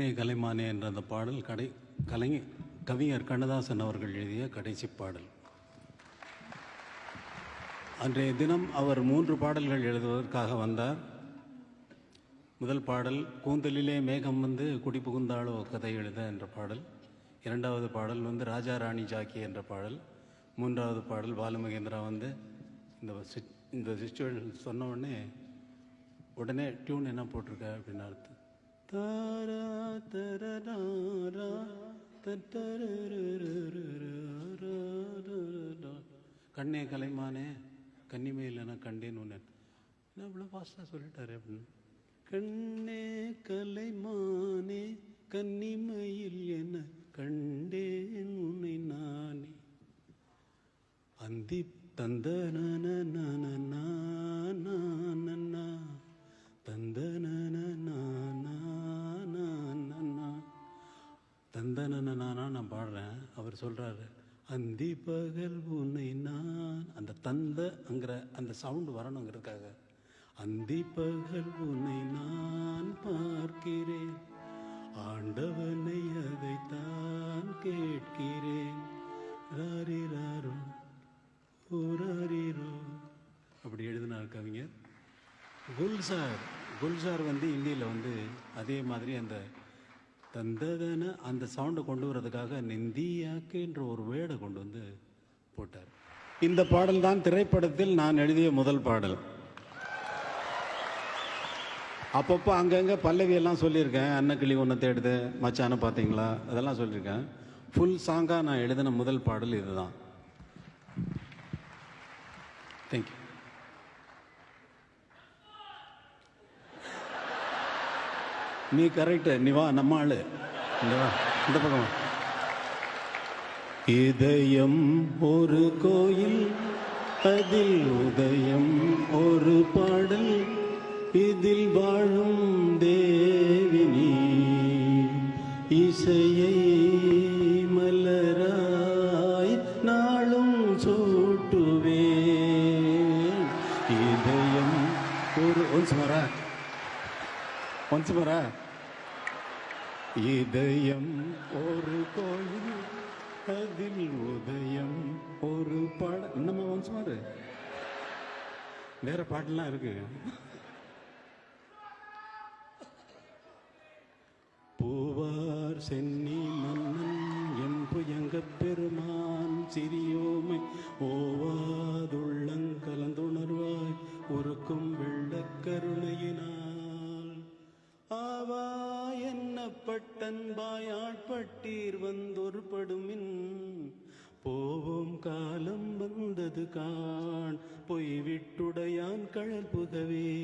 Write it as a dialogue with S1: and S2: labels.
S1: கண்ணே கலைமானே என்ற அந்த பாடல் கடை கலைஞர் கவிஞர் கண்ணதாசன் அவர்கள் எழுதிய கடைசி பாடல். அன்றைய தினம் அவர் மூன்று பாடல்கள் எழுதுவதற்காக வந்தார். முதல் பாடல் கூந்தலிலே மேகம் வந்து குடி புகுந்தாளோ கதை எழுத என்ற பாடல். இரண்டாவது பாடல் வந்து ராஜா ராணி ஜாக்கி என்ற பாடல். மூன்றாவது பாடல் பாலுமகேந்திரா வந்து இந்த இந்த சுச்சுவேஷன் சொன்ன உடனே உடனே டியூன் என்ன போட்டிருக்க? அப்படின்னு அர்த்தம். தாரா தரரா கண்ணே கலைமானே கன்னிமையில் நான் கண்டேன்னு ஒன்று நான் இவ்வளோ ஃபாஸ்ட்டாக சொல்லிட்டாரு அப்படின்னு கண்ணே கலைமானே கன்னிமையில் என்ன கண்டேன் உன்னை நானே அந்தி தந்த நன தந்தனா நான் பாடுறேன். அவர் சொல்கிறாரு அந்தி பகல் உன்னை நான் அந்த தந்தங்கிற அந்த சவுண்டு வரணுங்கிறதுக்காக அந்தி பகல் உன்னை நான் பார்க்கிறேன். ஆண்டவனை அதைத்தான் கேட்கிறேன். ராரிராரோ ஓராரிரோ அப்படி எழுதினார் கவிஞர். குல்சார் குல்சார் வந்து இந்தியில் வந்து அதே மாதிரி அந்த தந்ததன அந்த சவுண்டை கொண்டு வரதுக்காக நிந்தியாக்குன்ற ஒரு வேர்டை கொண்டு வந்து போட்டார். இந்த பாடல் தான் திரைப்படத்தில் நான் எழுதிய முதல் பாடல். அப்பப்போ அங்கங்கே பல்லவியெல்லாம் சொல்லியிருக்கேன் அன்னக்கிளி ஒன்று தேடுது மச்சான பார்த்தீங்களா அதெல்லாம் சொல்லியிருக்கேன். ஃபுல் சாங்காக நான் எழுதின முதல் பாடல் இதுதான். தேங்க்யூ நீ கரெக்டு நீ வா நம்ம ஆளு. இந்த வா இந்த பக்கம் இதயம் ஒரு கோயில் அதில் உதயம் ஒரு பாடல் இதில் வாழும் தேவினி. இசையை மலராய் நாளும் சூட்டுவே இதயம் ஒரு ஒன்று வரா. ஒன்ஸ் வரா. இதயம் ஒரு கோயில் அதில் உதயம் ஒரு பாட. என்னம்மா ஒன்ஸ் மாறு வேற பாட்டுலாம் இருக்கு. பூவார் சென்னி மன்னன் என் எங்க பெருமான் சிறியோமை ஓ என்னப்பட்டன்பாய் ஆட்பட்டீர் வந்தொரு போவோம் காலம் வந்தது காண். பொய் விட்டுடையான் கழல் புகவே.